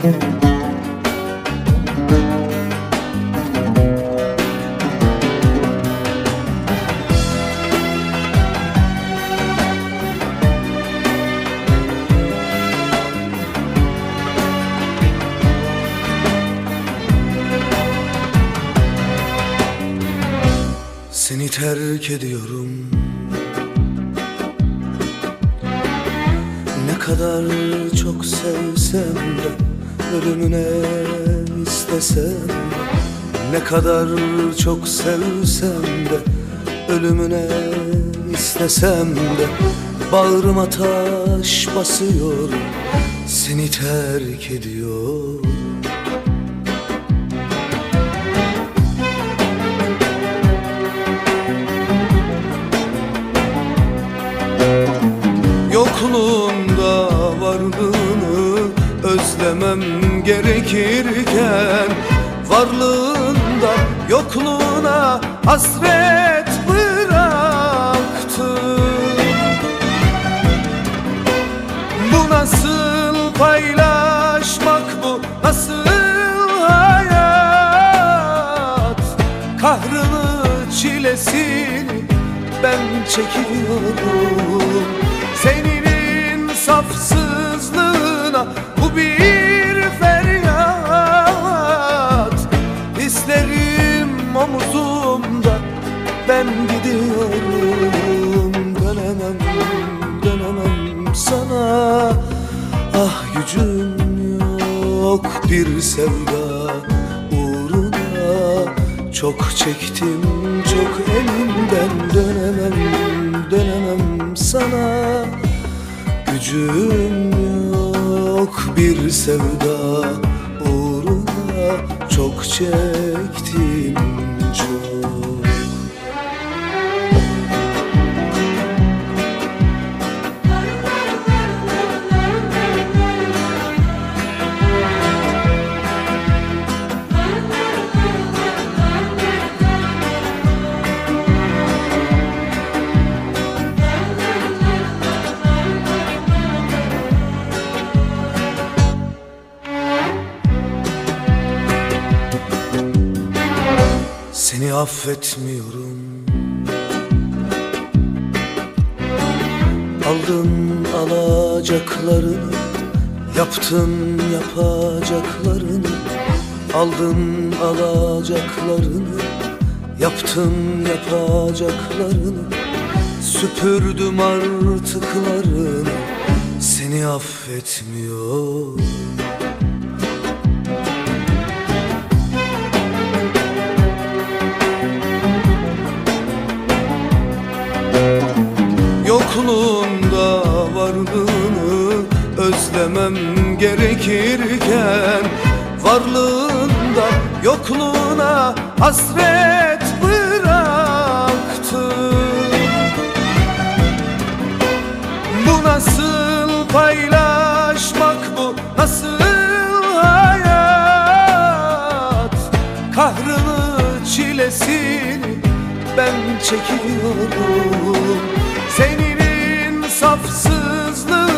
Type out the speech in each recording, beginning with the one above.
Seni terk ediyorum. Ne kadar çok sevsem de Ölümüne istesem Ne kadar çok sevsem de Ölümüne istesem de Bağrıma taş basıyor Seni terk ediyor özlemem gerekirken Varlığında yokluğuna hasret bıraktı Bu nasıl paylaşmak bu nasıl hayat? Kahrını çilesini ben çekiyorum. Senin insafsızlığına Dönemem, sana. Ah gücüm yok bir sevda uğruna. Çok çektim çok elimden dönemem dönemem sana. Gücüm yok bir sevda uğruna. Çok çektim çok Seni affetmiyorum. Aldın alacaklarını Yaptın yapacaklarını. Aldın alacaklarını Yaptın yapacaklarını. Süpürdüm artıklarını. Seni affetmiyorum özlemem gerekirken Varlığında yokluğuna hasret bıraktı Bu nasıl paylaşmak bu nasıl hayat? Kahrını çilesini ben çekiyorum. Senin insafsızlığına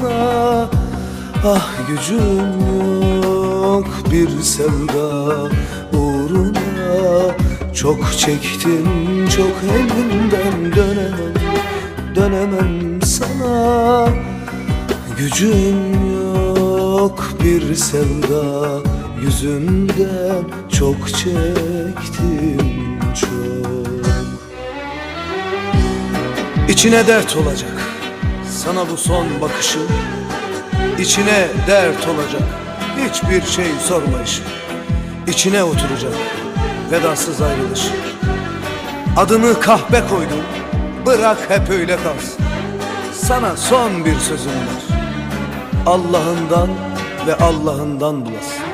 sana. Ah gücüm yok bir sevda uğruna. Çok çektim çok elimden dönemem Dönemem sana. Gücüm yok bir sevda yüzünden. Çok çektim çok. İçine dert olacak sana bu son bakışım İçine dert olacak hiçbir şey sormayışım. İçine oturacak vedasız ayrılış Adını kahpe koydum bırak hep öyle kalsın. Sana son bir sözüm var. Allah'ından ve Allah'ından bulasın